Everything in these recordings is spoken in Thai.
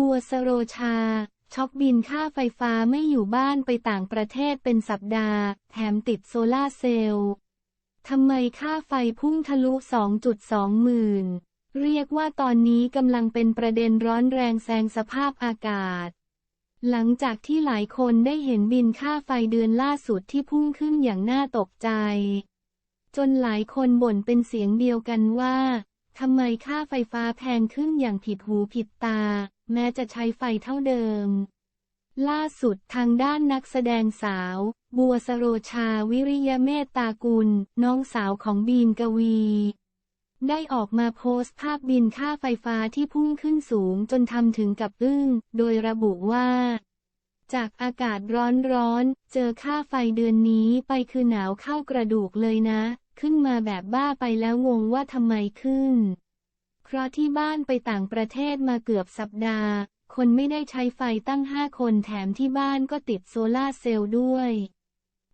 บัวสโรชา ช็อกบินค่าไฟฟ้าไม่อยู่บ้านไปต่างประเทศเป็นสัปดาห์ แถมติดโซลาเซลล์ ทำไมค่าไฟพุ่งทะลุ 2.2 หมื่น เรียกว่าตอนนี้กำลังเป็นประเด็นร้อนแรงแซงสภาพอากาศ หลังจากที่หลายคนได้เห็นบินค่าไฟเดือนล่าสุดที่พุ่งขึ้นอย่างน่าตกใจ จนหลายคนบ่นเป็นเสียงเดียวกันว่า ทำไมค่าไฟฟ้าแพงขึ้นอย่างผิดหูผิดตา แม้จะใช้ไฟเท่าเดิม ล่าสุดทางด้านนักแสดงสาว บัวสโรชาวิริยเมตตากุล น้องสาวของบีมกวี ได้ออกมาโพสต์ภาพบินค่าไฟฟ้าที่พุ่งขึ้นสูงจนทำถึงกับอึ้ง โดยระบุว่าจากอากาศร้อนๆ เจอค่าไฟเดือนนี้ไปคือหนาวเข้ากระดูกเลยนะ ขึ้นมาแบบบ้าไปแล้วงงว่าทำไมขึ้น เพราะที่บ้านไปต่างประเทศมาเกือบสัปดาห์ คนไม่ได้ใช้ไฟตั้งห้าคนแถมที่บ้านก็ติดโซลาเซลล์ด้วย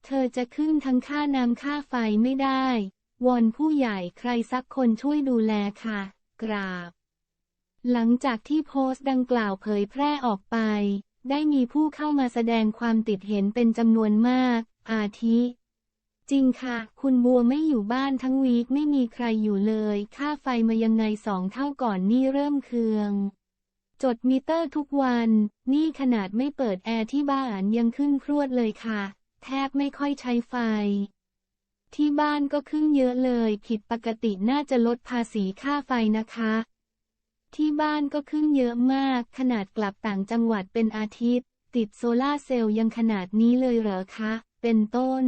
เธอจะขึ้นทั้งค่าน้ำค่าไฟไม่ได้ วอนผู้ใหญ่ใครสักคนช่วยดูแลค่ะ กราบ หลังจากที่โพสต์ดังกล่าวเผยแพร่ออกไป ได้มีผู้เข้ามาแสดงความติดเห็นเป็นจำนวนมาก อาทิ จริงค่ะ คุณบัวไม่อยู่บ้านทั้งวีคไม่มีใครอยู่เลย ค่าไฟมายังไงสองเท่าก่อนนี่เริ่มเคือง จดมิเตอร์ทุกวัน นี่ขนาดไม่เปิดแอร์ที่บ้านยังขึ้นพรวดเลยค่ะ แทบไม่ค่อยใช้ไฟ ที่บ้านก็ขึ้นเยอะเลย ผิดปกติน่าจะลดภาษีค่าไฟนะคะ ที่บ้านก็ขึ้นเยอะมาก ขนาดกลับต่างจังหวัดเป็นอาทิตย์ ติดโซลาเซลล์ยังขนาดนี้เลยเหรอคะ เป็นต้น